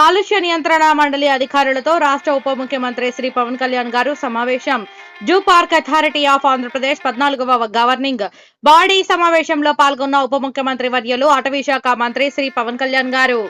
కాలుష్య నియంత్రణ మండలి అధికారులతో రాష్ట్ర ఉప ముఖ్యమంత్రి శ్రీ పవన్ కళ్యాణ్ గారు సమావేశం. Zoo park authority of Andhra Pradesh పద్నాలుగవ గవర్నింగ్. బాడీ సమావేశంలో పాల్గొన్న ఉప ముఖ్యమంత్రి వర్యులు అటవీ శాఖ మంత్రి శ్రీ పవన్ కళ్యాణ్ గారు.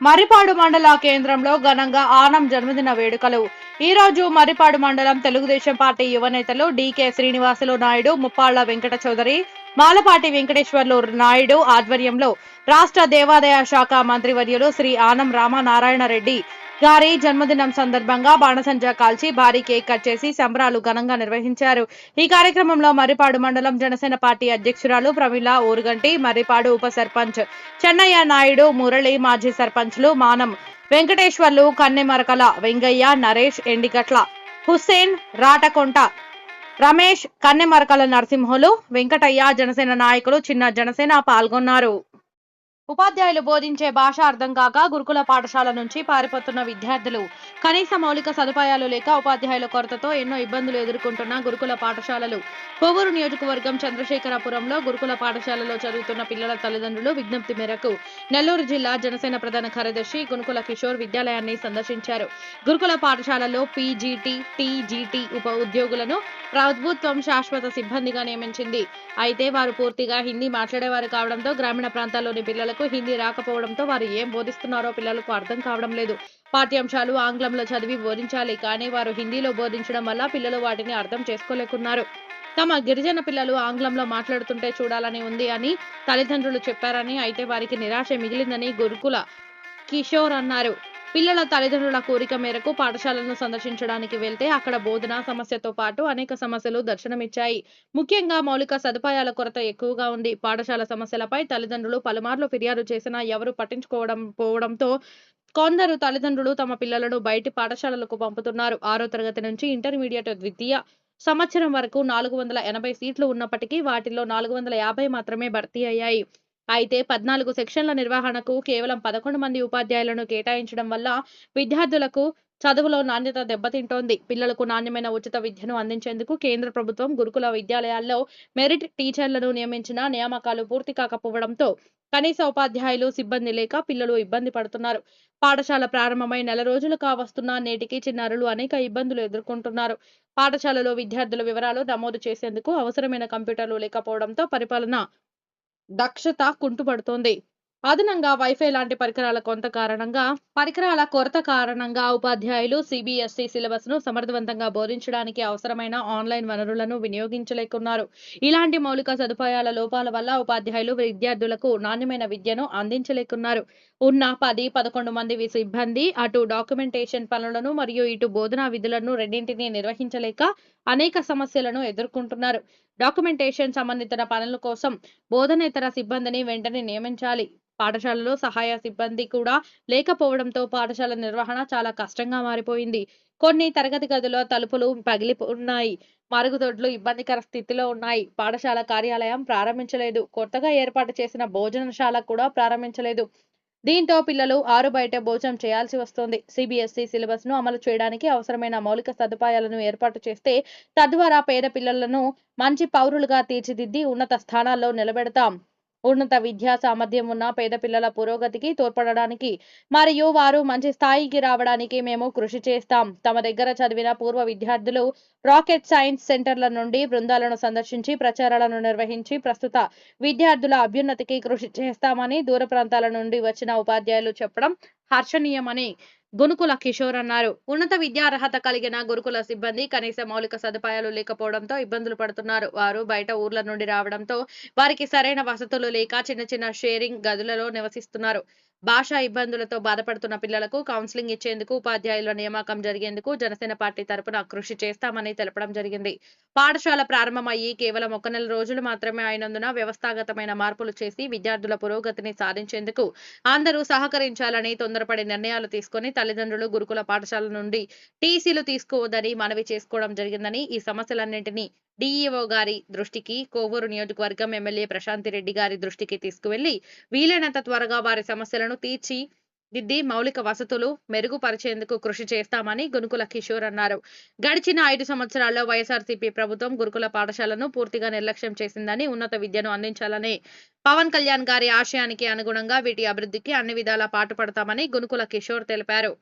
మరిపాడు మండల కేంద్రంలో ఘనంగా ఆనం జన్మదిన వేడుకలు. ఈ రోజు మర్రిపాడు మండలం తెలుగుదేశం పార్టీ యువనేతలు డీకే శ్రీనివాసులు నాయుడు ముప్పాళ్ళ వెంకట చౌదరి మాలపాటి వెంకటేశ్వర్లు నాయుడు ఆధ్వర్యంలో రాష్ట్ర దేవాదాయ శాఖ మంత్రివర్యులు శ్రీ ఆనం రామనారాయణ రెడ్డి గారి జన్మదినం సందర్భంగా బాణసంజ కాల్చి భారీ కేక్ కట్ చేసి సంబరాలు ఘనంగా నిర్వహించారు. ఈ కార్యక్రమంలో మర్రిపాడు మండలం జనసేన పార్టీ అధ్యక్షురాలు ప్రమిళ ఊరుగంటి మర్రిపాడు ఉప సర్పంచ్ చెన్నయ్య నాయుడు మురళి మాజీ సర్పంచ్లు మానం వెంకటేశ్వర్లు కన్నెమరకల వెంగయ్య నరేష్ ఎండిగట్ల హుస్సేన్ రాటకొంట రమేష్ కన్నెమరకల నరసింహులు వెంకటయ్య జనసేన నాయకులు చిన్న జనసేన పాల్గొన్నారు. ఉపాధ్యాయులు బోధించే భాష అర్థం కాక గురుకుల పాఠశాల నుంచి పారిపోతున్న విద్యార్థులు కనీస మౌలిక సదుపాయాలు లేక ఉపాధ్యాయుల కొరతతో ఎన్నో ఇబ్బందులు ఎదుర్కొంటున్న గురుకుల పాఠశాలలు. కొవ్వూరు నియోజకవర్గం చంద్రశేఖరపురంలో గురుకుల పాఠశాలలో చదువుతున్న పిల్లల తల్లిదండ్రులు విజ్ఞప్తి మేరకు నెల్లూరు జిల్లా జనసేన ప్రధాన కార్యదర్శి గునుకుల కిషోర్ విద్యాలయాన్ని సందర్శించారు. గురుకుల పాఠశాలలో పీజీటీ టీజీటీ ఉప ఉద్యోగులను ప్రభుత్వం శాశ్వత సిబ్బందిగా నియమించింది. అయితే వారు పూర్తిగా హిందీ మాట్లాడేవారు కావడంతో గ్రామీణ ప్రాంతాల్లోని పిల్లలకు హిందీ రాకపోవడంతో వారు ఏం బోధిస్తున్నారో పిల్లలకు అర్థం కావడం లేదు. పాఠ్యాంశాలు ఆంగ్లంలో చదివి బోధించాలి కానీ వారు హిందీలో బోధించడం వల్ల పిల్లలు వాటిని అర్థం చేసుకోలేకున్నారు. తమ గిరిజన పిల్లలు ఆంగ్లంలో మాట్లాడుతుంటే చూడాలని ఉంది అని తల్లిదండ్రులు చెప్పారని అయితే వారికి నిరాశ మిగిలిందని గురుకుల కిషోర్ అన్నారు. పిల్లల తల్లిదండ్రుల కోరిక మేరకు పాఠశాలను సందర్శించడానికి వెళ్తే అక్కడ బోధన సమస్యతో పాటు అనేక సమస్యలు దర్శనమిచ్చాయి. ముఖ్యంగా మౌలిక సదుపాయాల కొరత ఎక్కువగా ఉంది. పాఠశాల సమస్యలపై తల్లిదండ్రులు పలుమార్లు ఫిర్యాదు చేసినా ఎవరు పట్టించుకోవడం పోవడంతో కొందరు తల్లిదండ్రులు తమ పిల్లలను బయటి పాఠశాలలకు పంపుతున్నారు. ఆరో తరగతి నుంచి ఇంటర్మీడియట్ ద్వితీయ సంవత్సరం వరకు నాలుగు వందల ఎనభై సీట్లు ఉన్నప్పటికీ వాటిలో నాలుగు వందల యాభై మాత్రమే భర్తీ అయ్యాయి. అయితే పద్నాలుగు సెక్షన్ల నిర్వహణకు కేవలం పదకొండు మంది ఉపాధ్యాయులను కేటాయించడం వల్ల విద్యార్థులకు చదువులో నాణ్యత దెబ్బతింటోంది. పిల్లలకు నాణ్యమైన ఉచిత విద్యను అందించేందుకు కేంద్ర ప్రభుత్వం గురుకుల విద్యాలయాల్లో మెరిట్ టీచర్లను నియమించిన నియామకాలు పూర్తి కాకపోవడంతో కనీస ఉపాధ్యాయులు సిబ్బంది లేక పిల్లలు ఇబ్బంది పడుతున్నారు. పాఠశాల ప్రారంభమై నెల రోజులు కావస్తున్న నేటికి చిన్నారులు అనేక ఇబ్బందులు ఎదుర్కొంటున్నారు. పాఠశాలలో విద్యార్థుల వివరాలు నమోదు చేసేందుకు అవసరమైన కంప్యూటర్లు లేకపోవడంతో పరిపాలన దక్షత కుంటుపడుతోంది. అదనంగా వైఫై లాంటి పరికరాల కొంత కారణంగా పరికరాల కొరత కారణంగా ఉపాధ్యాయులు సిబిఎస్ఈ సిలబస్ను సమర్థవంతంగా బోధించడానికి అవసరమైన ఆన్లైన్ వనరులను వినియోగించలేకున్నారు. ఇలాంటి మౌలిక సదుపాయాల లోపాల వల్ల ఉపాధ్యాయులు విద్యార్థులకు నాణ్యమైన విద్యను అందించలేకున్నారు. ఉన్న పది పదకొండు మంది సిబ్బంది అటు డాక్యుమెంటేషన్ పనులను మరియు ఇటు బోధనా విధులను రెండింటినీ నిర్వహించలేక అనేక సమస్యలను ఎదుర్కొంటున్నారు. డాక్యుమెంటేషన్ సంబంధిత పనుల కోసం బోధనేతర సిబ్బందిని వెంటనే నియమించాలి. పాఠశాలలో సహాయ సిబ్బంది కూడా లేకపోవడంతో పాఠశాల నిర్వహణ చాలా కష్టంగా మారిపోయింది. కొన్ని తరగతి గదుల తలుపులు పగిలి ఉన్నాయి మరుగుదొడ్లు ఇబ్బందికర స్థితిలో ఉన్నాయి. పాఠశాల కార్యాలయం ప్రారంభించలేదు. కొత్తగా ఏర్పాటు చేసిన భోజనశాల కూడా ప్రారంభించలేదు. దీంతో పిల్లలు ఆరు బయట భోజనం చేయాల్సి వస్తోంది. సిబిఎస్ఈ సిలబస్ను అమలు చేయడానికి అవసరమైన మౌలిక సదుపాయాలను ఏర్పాటు చేస్తే తద్వారా పేద పిల్లలను మంచి పౌరులుగా తీర్చిదిద్ది ఉన్నత స్థానాల్లో నిలబెడతాం. ఉన్నత విద్యా సామర్థ్యం ఉన్న పేద పిల్లల పురోగతికి తోడ్పడడానికి మరియు వారు మంచి స్థాయికి రావడానికి మేము కృషి చేస్తాం. తమ దగ్గర చదివిన పూర్వ విద్యార్థులు రాకెట్ సైన్స్ సెంటర్ల నుండి బృందాలను సందర్శించి ప్రచారాలను నిర్వహించి ప్రస్తుత విద్యార్థుల అభ్యున్నతికి కృషి చేస్తామని దూర ప్రాంతాల నుండి వచ్చిన ఉపాధ్యాయులు చెప్పడం హర్షణీయమని గునుకుల కిషోర్ అన్నారు. ఉన్నత విద్యా అర్హత కలిగిన గురుకుల సిబ్బంది కనీస మౌలిక సదుపాయాలు లేకపోవడంతో ఇబ్బందులు పడుతున్నారు. వారు బయట ఊర్ల నుండి రావడంతో వారికి సరైన వసతులు లేక చిన్న చిన్న షేరింగ్ గదులలో నివసిస్తున్నారు. భాషా ఇబ్బందులతో బాధపడుతున్న పిల్లలకు కౌన్సిలింగ్ ఇచ్చేందుకు ఉపాధ్యాయుల నియామకం జరిగేందుకు జనసేన పార్టీ తరపున కృషి చేస్తామని తెలపడం జరిగింది. పాఠశాల ప్రారంభమయ్యి కేవలం ఒక నెల రోజులు మాత్రమే అయినందున వ్యవస్థాగతమైన మార్పులు చేసి విద్యార్థుల పురోగతిని సాధించేందుకు అందరూ సహకరించాలని తొందరపడి నిర్ణయాలు తీసుకొని తల్లిదండ్రులు గురుకుల పాఠశాల నుండి టీసీలు తీసుకోవద్దని మనవి చేసుకోవడం జరిగిందని ఈ సమస్యలన్నింటినీ డిఈఓ గారి దృష్టికి కోవూరు నియోజకవర్గం ఎమ్మెల్యే ప్రశాంతి రెడ్డి గారి దృష్టికి తీసుకువెళ్ళి వీలైనంత త్వరగా వారి సమస్యలను తీర్చి దిద్ది మౌలిక వసతులు మెరుగుపరిచేందుకు కృషి చేస్తామని గునుకుల కిషోర్ అన్నారు. గడిచిన ఐదు సంవత్సరాల్లో వైఎస్ఆర్సీపీ ప్రభుత్వం గురుకుల పాఠశాలను పూర్తిగా నిర్లక్ష్యం చేసిందని ఉన్నత విద్యను అందించాలని పవన్ కళ్యాణ్ గారి ఆశయానికి అనుగుణంగా వీటి అభివృద్ధికి అన్ని విధాలా పాటుపడతామని గునుకుల కిషోర్ తెలిపారు.